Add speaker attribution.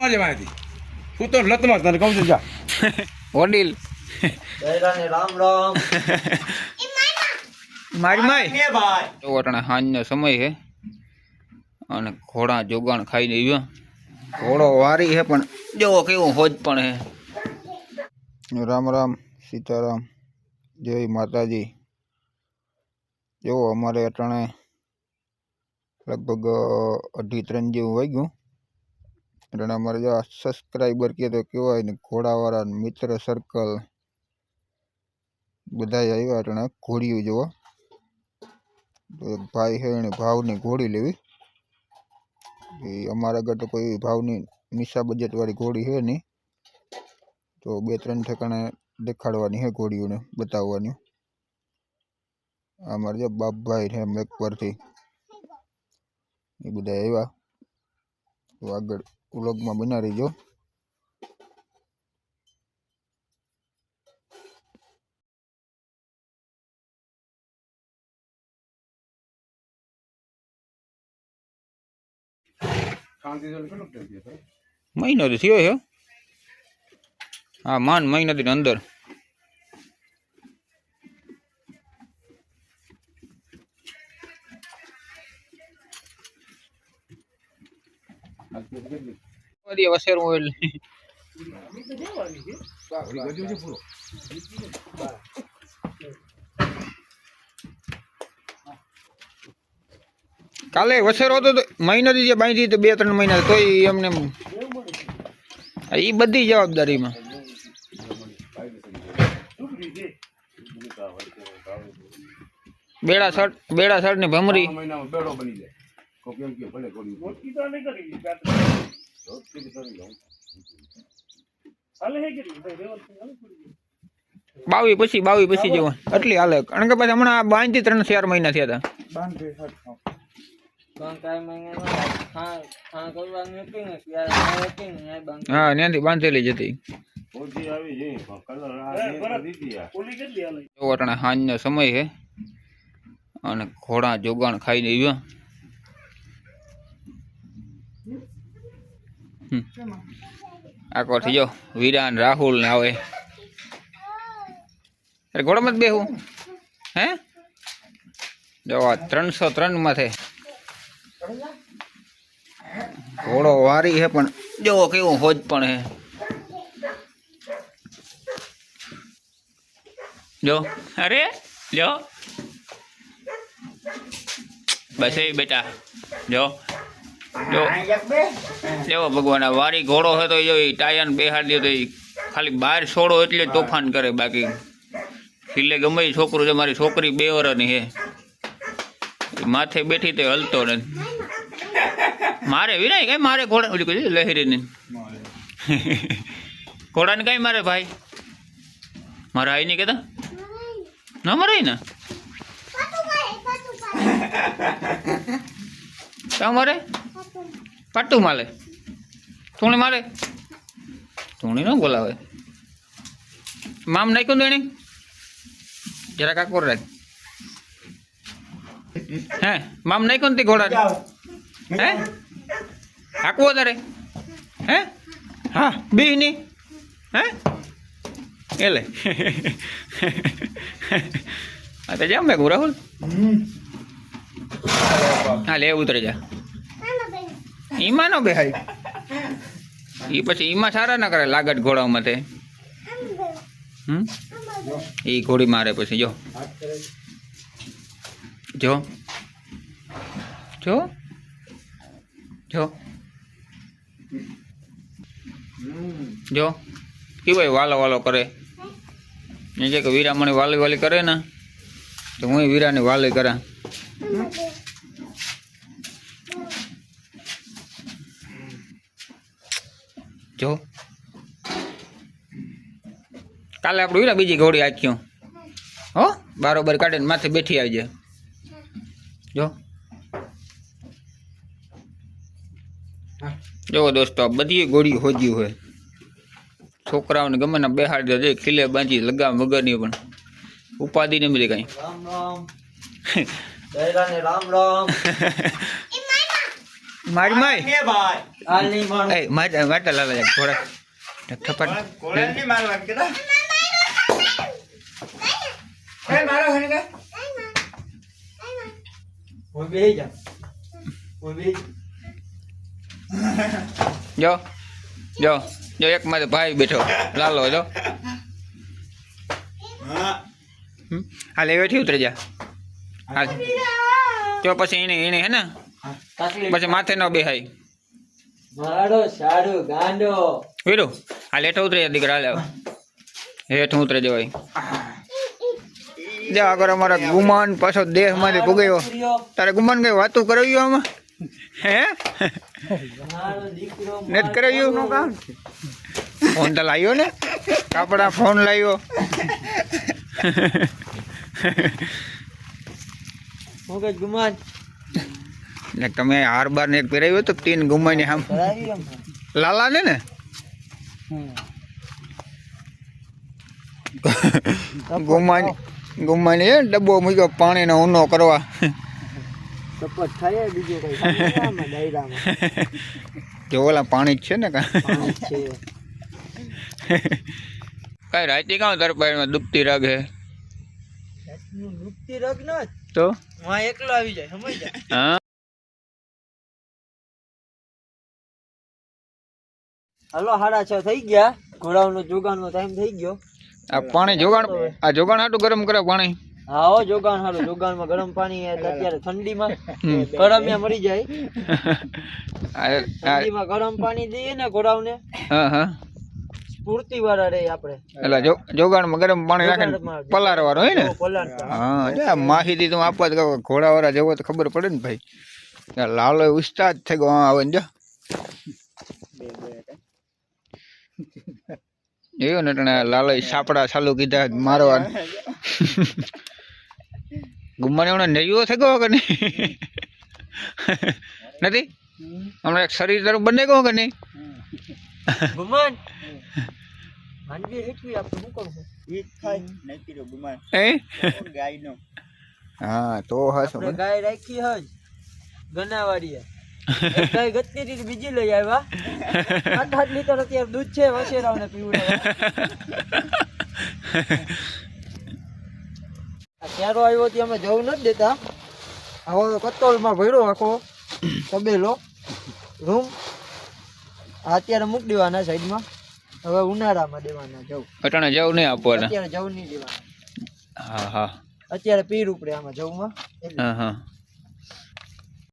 Speaker 1: મારી હું તો લતમાં તને કહું છું જા.
Speaker 2: વડીલ.
Speaker 3: દૈરાને રામ રામ.
Speaker 2: મારી માય.
Speaker 3: ને ભાઈ.
Speaker 2: તો અટાણે સાંજનો સમય છે. અને ઘોડા જોગાણ ખાઈને આવ્યા. ઘોડો વારી છે પણ જો કેવું હોજ પણ છે. રામ રામ સીતારામ જય માતાજી. જો અમારે અટાણે લગભગ અઢી ત્રણ જેવું વાગ્યું. એટલે અમારે જો સબસ્ક્રાઈબર કે તો કહેવાય ને ઘોડાવાળા ને મિત્ર સર્કલ બધા આવ્યા અટાણે ઘોડિયું જોવા તો એક ભાઈ છે એને ભાવની ઘોડી લેવી એ અમારા આગળ તો કોઈ ભાવની નિશા બજેટવાળી ઘોડી છે નહીં તો બે ત્રણ ઠેકાણે દેખાડવાની છે ઘોડીઓને બતાવવાની અમારે જો બાપભાઈ છે મેક પરથી એ બધા આવ્યા તો આગળ વ્લોગમાં બના રહીજો
Speaker 1: શાંતિ કેટલો ટાઈમ થયો
Speaker 2: મહિનો તો થયો છે હા માન મહિનો થી અંદર બધી વસેર મોબાઈલ કાલે વસેરો હતો તો મહિનો જે બાંધી તો બે ત્રણ મહિના તો એમને એ બધી જવાબદારીમાં. બેડા શર્ટ બેડા શર્ટની ભમરી.
Speaker 1: મહિનામાં બેડો બની જાય કોઈ કેમ કે ભલે ઘોડી
Speaker 2: બાવી પછી બાવી પછી જેવું. એટલી હાલે. કારણ કે પછી હમણાં બાંધી ત્રણ ચાર મહિના થયા હતા. હા ત્યાંથી બાંધેલી જતી વટણા
Speaker 1: ઘોડી આવી જઈ કલર આ દીધી આ.
Speaker 2: જો અટાણે સાંજનો સમય છે. અને ઘોડા જોગાણ ખાઈને આવ્યા. હમ. આખોથી જો વિરાન રાહુલ ને આવે અરે ઘોડામાં જ બેહું. હે? જો આ ત્રણસો ત્રણ માથે ઘોડો વારી છે પણ જોવો કેવું હોજ પણ હે જો. અરે જો. બસ એ બેટા જો. જો. જેવો ભગવાન આ વારી ઘોડો છે તો એ ટાયર બેહાડી દે તો એ ખાલી બહાર છોડો એટલે જ તોફાન કરે બાકી ખીલે ગમે એ છોકરું છે મારી છોકરી બે વર્ષની હે માથે બેઠી તે હલતો નથી મારે વિનાય કઈ મારે ઘોડા ઓલી કઈ લહેરીને? ઘોડાને કઈ મારે ભાઈ? મારા આઈ નહીં કહેતા ના મરે ને તમારે પાટું માલે. તુણી મારે તુણી ન બોલાવે. મામ નાખ્યું દેણી જરા કાકોર રાખ. હે મામ નાખ્યું તે ઘોડા હે? હાકવો તારે હે? હા બી ની. હે? એટલે હા તો જામ મેં રાહુલ હા લે ઉતરી જા. ઈમાં નો બેહાય. એ પછી ઈમાં સારા ના કરે લાગટ ઘોડામાં તે. હમ? એ ઘોડી મારે પછી, જો. જો. જો. જો. જો. કે ભાઈ વાલો વાલો કરે. એ કે વીરા મને વાલી વાલી કરે ને, તો હું વીરાની વાલી કરા. જો. કાલે આપણે વીરા બીજી ઘોડી આખ્યું હો બારોબર કાઢીને માથે બેઠી આવી જાય જો. જો દોસ્તો આ બધી ગોળી હોજ્યું હોય. છોકરાઓને ગમે ને બેહાડી દે ખીલે બાંધી લગામ વગરની પણ. ઉપાધિ નહીં મળી કાંઈ.
Speaker 3: રામ રામ. દૈરાને રામ રામ.
Speaker 2: મારી માય?
Speaker 4: કે ભાઈ.
Speaker 3: હાલ નહીં મારું.
Speaker 2: એ માર લાલા જા થોડા થપ્પડ
Speaker 4: કોળે ની મારવા કેતા? એ મારો હને કે?
Speaker 3: બેહી જા. બેહી
Speaker 2: જો. જો જો એક મારે ભાઈ બેઠો. લાલો જો.
Speaker 4: હા.
Speaker 2: હાલ એ વેઠી ઉતરી જા. હાલ. તો પછી એને એને હે ને? પછી માથે ન બેહાય.
Speaker 3: મારો સાડો ગાંડો.
Speaker 2: વીરુ આ હેઠો ઉતરે દીકરા લાવ હેઠું ઉતરે જવાય જા આગળ અમારા ગુમાન પાછો દેહમાંથી
Speaker 3: દીકરીઓ,
Speaker 2: તારે ગુમાન કઈ વાતું કરાવ્યું આમાં? હે?
Speaker 3: મારો દીકરો
Speaker 2: નેટ કામ. ફોન તો લાવ્યો ને? કાપડા ફોન લાવ્યો.
Speaker 3: હું કે ગુમાન.
Speaker 2: ને તમે હાર બાર ને એક પહેરાવ્યો તો તીન ગુમાઈને આમ.
Speaker 3: કરાવી એમ
Speaker 2: લાલા ને? ને ગુમાની ગુમાની હે ડબ્બો મૂક્યો પાણીનો ઊનો કરવા.
Speaker 3: ચપટ થાય બીજું કઈ. થાય નહીં આમાં ડાયરામાં
Speaker 2: જો ઓલા પાણી જ છે ને કા?
Speaker 3: પાણી છે.
Speaker 2: કઈ રાતે કાં તાર પાણીમાં ડૂબતી રાગે
Speaker 3: મુક્તિ રગ ન
Speaker 2: તો?
Speaker 3: માં એકલો આવી જાય સમજ જાય
Speaker 2: હા?
Speaker 3: હલો સાડા છ થઈ ગયા. ઘોડાનો જોગાણનો ટાઈમ થઈ ગયો.
Speaker 2: આ પાણી જોગાણ આ જોગાણ હાટું ગરમ કરે પાણી?
Speaker 3: હા હો જોગાણ હારું જોગાણમાં ગરમ પાણી અત્યારે ઠંડીમાં. ગરમિયા મરી જાય. ઠંડીમાં ગરમ પાણી દઈએ ને ઘોડાઓને
Speaker 2: હા હા.
Speaker 3: સ્ફૂર્તિ વાળા રે આપણે.
Speaker 2: એટલે જો જોગાણમાં ગરમ પાણી રાખીને પલારવાનું હોય ને. હા માહિતી તો આપવા જ ઘોડાવાળા જેવો તો ખબર પડે ને ભાઈ. લાલો ઉસ્તાદ થઈ ગયો આવે ને જો. જોયું ને તને લાલો સાપડા ચાલુ કીધા મારવા ગુમ્માને હમણાં નૈયો થઈ ગયો કે નહીં? નથી? હમણાં એક શરીર તરફ બને ગયો કે નહીં?
Speaker 3: ગુમાન
Speaker 2: હા? તો હસ
Speaker 3: આપણે ગાય રાખી હજ ગનાવાડીએ. બીજી લઈ આવ્યા. આઠ આઠ લીટર અત્યારે દૂધ છે વસેરાવને પીવડાવવા. ક્યારો આવ્યો ત્યાં અમે જવું નથી દેતા. હવે કત્તોલમાં ભર્યો આખો તબેલો. રૂમ. અત્યારે મૂકી દેવાના સાઈડમાં. હવે ઉનાળામાં દેવાના જવું.
Speaker 2: અટાણે જવું નહીં આપવાના.
Speaker 3: અત્યારે જવું નહીં દેવાના.
Speaker 2: હા હા.
Speaker 3: અત્યારે પીર ઉપડે આમાં જવું માં.
Speaker 2: હા હા.